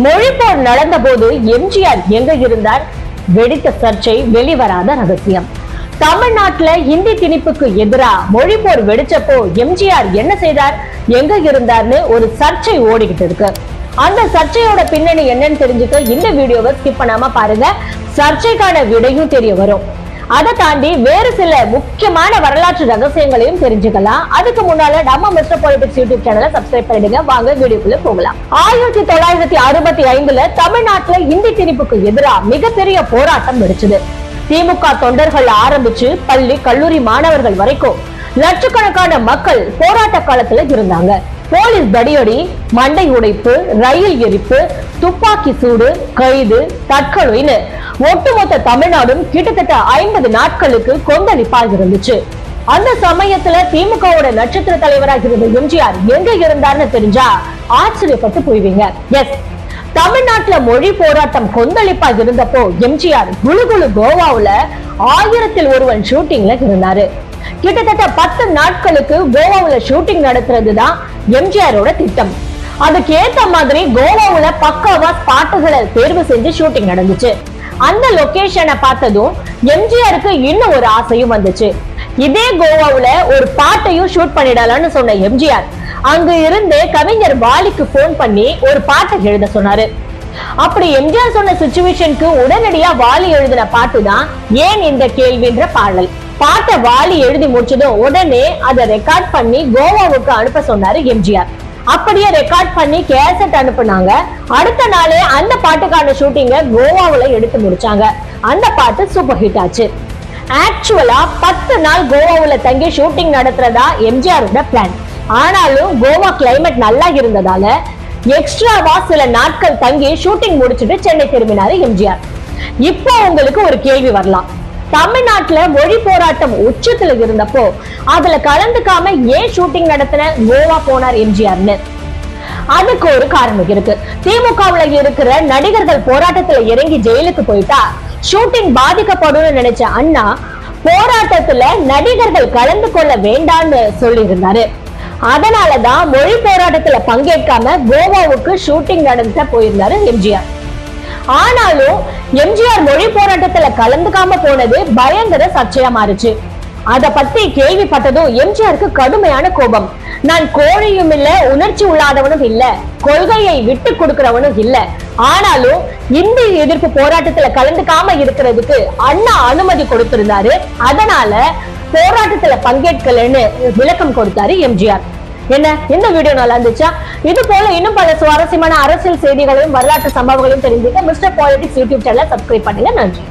மொழிப்போர் நடந்த போது எம்ஜிஆர் எங்க இருந்தார்? வெடித்த சர்ச்சை வெளிவராத ரகசியம். தமிழ்நாட்டுல ஹிந்தி திணிப்புக்கு எதிரா போர் வெடிச்சப்போ எம்ஜிஆர் என்ன செய்தார்? எங்க இருந்தார்னு ஒரு சர்ச்சை ஓடிக்கிட்டு இருக்கு. அந்த சர்ச்சையோட பின்னணி என்னன்னு தெரிஞ்சுக்க இந்த வீடியோவை ஸ்கிப் பண்ணாம பாருங்க. சர்ச்சைக்கான விடையும் தெரிய வரும். அதை தாண்டி வேறு சில முக்கியமான வரலாற்று ரகசியங்களையும் தெரிஞ்சுக்கலாம். அதுக்கு முன்னால நம்ம மிஸ்டர் பாலிடிக்ஸ் யூடியூப் சேனலை சப்ஸ்கிரைப் பண்ணிடுங்க. வாங்க வீடியோக்குள்ள போகலாம். ஆயிரத்தி தொள்ளாயிரத்தி அறுபத்தி ஐந்துல தமிழ்நாட்டுல இந்தி திணிப்புக்கு எதிராக மிகப்பெரிய போராட்டம் வெடிச்சது. திமுக தொண்டர்கள் ஆரம்பிச்சு பள்ளி கல்லூரி மாணவர்கள் வரைக்கும் லட்சக்கணக்கான மக்கள் போராட்ட காலத்துல இருந்தாங்க. போலீஸ் தடியடி மண்டை உடைப்பு ரயில் எரிப்பு துப்பாக்கி சூடு கைது தற்கொலைன்னு ஒட்டுமொத்த தமிழ்நாடும் கிட்டத்தட்ட ஐம்பது நாட்களுக்கு கொந்தளிப்பாக இருந்துச்சு அந்த சமயத்துல திமுகவோட நட்சத்திர தலைவராக இருந்த எம்ஜிஆர் எங்க இருந்தார்னு தெரிஞ்சா ஆச்சரியப்பட்டு போய்வீங்க. எஸ் தமிழ்நாட்டுல மொழி போராட்டம் கொந்தளிப்பா இருந்தப்போ எம்ஜிஆர் குழு கோவாவுல ஆயிரத்தில் ஒருவன் ஷூட்டிங்ல இருந்தாரு. கிட்டத்தட்ட பத்து நாட்களுக்கு கோவாவுல ஷூட்டிங் நடத்துறது தான் எம்ஜிஆரோட திட்டம். அதுக்கு ஏத்த மாதிரி கோவாவுல பக்காவா ஸ்பாட்டுகளை தேர்வு செஞ்சு ஷூட்டிங் நடந்துச்சு. அந்த லொகேஷனை பார்த்ததும் எம்ஜிஆருக்கு இன்னும் ஒரு ஆசையும் வந்துச்சு. இதே கோவாவுல ஒரு பாட்டையும் ஷூட் பண்ணிடலாம்னு சொன்ன எம்ஜிஆர் அங்க இருந்து கவிஞர் வாலிக்கு போன் பண்ணி ஒரு பாட்டை எழுத சொன்னாரு. அப்படி எம்ஜிஆர் சொன்ன சுச்சுவேஷனுக்கு உடனடியா வாலி எழுதின பாட்டு தான் ஏன் இந்த கேள்வின்ற பாடல். பாட்டை வாலி எழுதி முடிச்சதும் உடனே அதை ரெக்கார்ட் பண்ணி கோவாவுக்கு அனுப்ப சொன்னாரு எம்ஜிஆர். அப்படியே ரெக்கார்ட் பண்ணி கேசட் அனுப்புனாங்க. அடுத்த நாளே அந்த பாட்டுக்கான ஷூட்டிங்க கோவாவில் எடுத்து முடிச்சாங்க. அந்த பாட்டு சூப்பர் ஹிட் ஆச்சு. ஆக்சுவலா பத்து நாள் கோவாவில் தங்கி ஷூட்டிங் நடத்துறதா எம்ஜிஆரோட பிளான் ஆனாலும் கோவா கிளைமேட் நல்லா இருந்ததால எக்ஸ்ட்ராவா சில நாட்கள் தங்கி ஷூட்டிங் முடிச்சுட்டு சென்னை திரும்பினாரு எம்ஜிஆர். இப்போ உங்களுக்கு ஒரு கேள்வி வரலாம். தமிழ்நாட்டுல மொழி போராட்டம் உச்சத்துல இருந்தப்போ அதுல கலந்துக்காம ஏன் ஷூட்டிங் நடத்தின கோவா போனார் எம்ஜிஆர்னு? அதுக்கு ஒரு காரணம் இருக்கு. திமுகவுல இருக்கிற நடிகர்கள் போராட்டத்துல இறங்கி ஜெயிலுக்கு போயிட்டா ஷூட்டிங் பாதிக்கப்படும் நினைச்ச அண்ணா போராட்டத்துல நடிகர்கள் கலந்து கொள்ள வேண்டாம்னு சொல்லி இருந்தாரு அதனாலதான் மொழி போராட்டத்துல பங்கேற்காம கோவாவுக்கு ஷூட்டிங் நடத்த போயிருந்தாரு எம்ஜிஆர். ஆனாலும் எம்ஜிஆர் மொழி போராட்டத்துல கலந்துக்காம போனது பயங்கர சர்ச்சையா மாறுச்சு. அத பத்தி கேள்விப்பட்டதும் எம்ஜிஆருக்கு கடுமையான கோபம். நான் கோழியும் இல்ல உணர்ச்சி உள்ளாதவனும் இல்ல கொள்கையை விட்டு கொடுக்கிறவனும் இல்ல. ஆனாலும் இந்தி எதிர்ப்பு போராட்டத்துல கலந்துக்காம இருக்கிறதுக்கு அண்ணா அனுமதி கொடுத்திருந்தாரு. அதனால போராட்டத்துல பங்கேற்கலன்னு விளக்கம் கொடுத்தாரு எம்ஜிஆர். என்ன? இந்த வீடியோ நல்லா இருந்துச்சா? இது போல இன்னும் பல சுவாரஸ்யமான அரசியல் செய்திகளையும் வரலாற்று சம்பவங்களையும் தெரிஞ்சுக்க மிஸ்டர் பாலிடிக்ஸ் யூடியூப் சேனலை சப்ஸ்கிரைப் பண்ணுங்க. நன்றி.